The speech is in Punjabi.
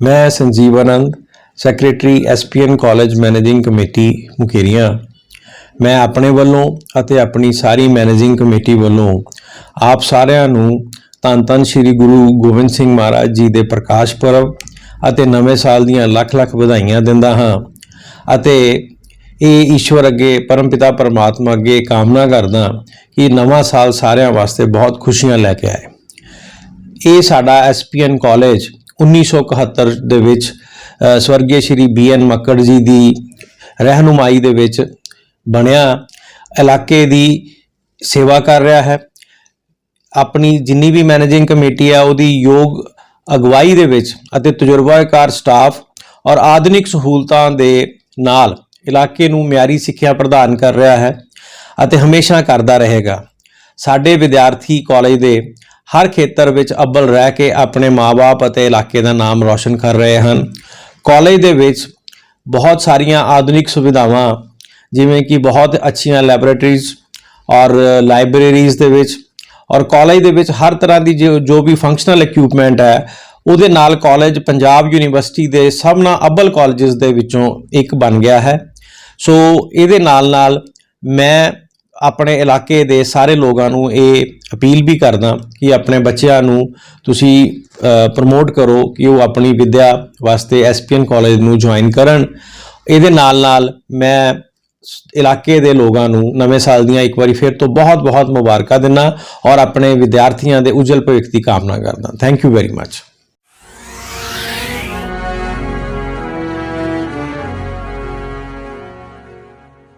ਮੈਂ Sanjeev Anand secretary SPN college managing committee Mukerian. ਮੈਂ ਆਪਣੇ ਵੱਲੋਂ ਅਤੇ ਆਪਣੀ ਸਾਰੀ ਮੈਨੇਜਿੰਗ ਕਮੇਟੀ ਵੱਲੋਂ ਆਪ ਸਾਰਿਆਂ ਨੂੰ ਧੰਨ ਧੰਨ ਸ੍ਰੀ ਗੁਰੂ ਗੋਬਿੰਦ ਸਿੰਘ ਮਹਾਰਾਜ ਜੀ ਦੇ ਪ੍ਰਕਾਸ਼ ਪੁਰਬ ਅਤੇ ਨਵੇਂ ਸਾਲ ਦੀਆਂ ਲੱਖ ਲੱਖ ਵਧਾਈਆਂ ਦਿੰਦਾ ਹਾਂ ਅਤੇ ਇਹ ਈਸ਼ਵਰ ਅੱਗੇ, ਪਰਮਪਿਤਾ ਪਰਮਾਤਮਾ ਅੱਗੇ ਕਾਮਨਾ ਕਰਦਾ ਕਿ ਨਵਾਂ ਸਾਲ ਸਾਰਿਆਂ ਵਾਸਤੇ ਬਹੁਤ ਖੁਸ਼ੀਆਂ ਲੈ ਕੇ ਆਏ। ਇਹ ਸਾਡਾ ਐਸਪੀਐਨ ਕਾਲਜ 1971 ਦੇ ਵਿੱਚ ਸਵਰਗੀ ਸ਼੍ਰੀ ਬੀ ਬੀਐਨ ਮੱਕੜ ਜੀ ਦੀ ਰਹਿਨੁਮਾਈ ਦੇ ਵਿੱਚ ਬਣਿਆ ਇਲਾਕੇ ਦੀ ਸੇਵਾ ਕਰ ਰਿਹਾ ਹੈ। ਆਪਣੀ ਜਿੰਨੀ ਵੀ ਮੈਨੇਜਿੰਗ ਕਮੇਟੀ ਹੈ ਉਹਦੀ ਯੋਗ ਅਗਵਾਈ ਦੇ ਵਿੱਚ ਅਤੇ ਤਜਰਬਾਕਾਰ ਸਟਾਫ ਔਰ ਆਧੁਨਿਕ ਸਹੂਲਤਾਂ ਦੇ ਨਾਲ ਇਲਾਕੇ ਨੂੰ ਮਿਆਰੀ ਸਿੱਖਿਆ ਪ੍ਰਦਾਨ ਕਰ ਰਿਹਾ ਹੈ ਅਤੇ ਹਮੇਸ਼ਾ ਕਰਦਾ ਰਹੇਗਾ। ਸਾਡੇ ਵਿਦਿਆਰਥੀ ਕਾਲਜ ਦੇ ਹਰ ਖੇਤਰ ਵਿੱਚ ਅੱਵਲ ਰਹਿ ਕੇ ਆਪਣੇ ਮਾਪੇ ਅਤੇ ਇਲਾਕੇ ਦਾ ਨਾਮ ਰੌਸ਼ਨ ਕਰ ਰਹੇ ਹਨ। ਕਾਲਜ ਦੇ ਵਿੱਚ ਬਹੁਤ ਸਾਰੀਆਂ ਆਧੁਨਿਕ ਸੁਵਿਧਾਵਾਂ, ਜਿਵੇਂ ਕਿ ਬਹੁਤ ਅੱਛੀਆਂ ਲੈਬੋਰੇਟਰੀਜ਼ ਔਰ ਲਾਇਬ੍ਰੇਰੀਜ਼ ਦੇ ਵਿੱਚ ਔਰ ਕਾਲਜ ਦੇ ਵਿੱਚ ਹਰ ਤਰ੍ਹਾਂ ਦੀ ਜੋ ਜੋ ਵੀ ਫੰਕਸ਼ਨਲ ਇਕਵਿਪਮੈਂਟ ਹੈ, ਉਹਦੇ ਨਾਲ ਕਾਲਜ ਪੰਜਾਬ ਯੂਨੀਵਰਸਿਟੀ ਦੇ ਸਭ ਨਾਲ ਅੱਬਲ ਕਾਲਜਸ ਦੇ ਵਿੱਚੋਂ ਇੱਕ ਬਣ ਗਿਆ ਹੈ। ਸੋ ਇਹਦੇ ਨਾਲ ਨਾਲ ਮੈਂ ਆਪਣੇ ਇਲਾਕੇ ਦੇ ਸਾਰੇ ਲੋਕਾਂ ਨੂੰ ਇਹ ਅਪੀਲ ਵੀ ਕਰਦਾ ਕਿ ਆਪਣੇ ਬੱਚਿਆਂ ਨੂੰ ਤੁਸੀਂ ਪ੍ਰਮੋਟ ਕਰੋ ਕਿ ਉਹ ਆਪਣੀ ਵਿੱਦਿਆ ਵਾਸਤੇ ਐਸਪੀਐਨ ਕਾਲਜ ਨੂੰ ਜੁਆਇਨ ਕਰਨ। ਇਹਦੇ ਨਾਲ ਨਾਲ ਮੈਂ ਇਲਾਕੇ ਦੇ ਲੋਕਾਂ ਨੂੰ ਨਵੇਂ ਸਾਲ ਦੀਆਂ ਇੱਕ ਵਾਰੀ ਫਿਰ ਤੋਂ ਬਹੁਤ ਬਹੁਤ ਮੁਬਾਰਕਾਂ ਦਿੰਦਾ ਔਰ ਆਪਣੇ ਵਿਦਿਆਰਥੀਆਂ ਦੇ ਉਜਲ ਭਵਿੱਖ ਦੀ ਕਾਮਨਾ ਕਰਦਾ। Thank you very much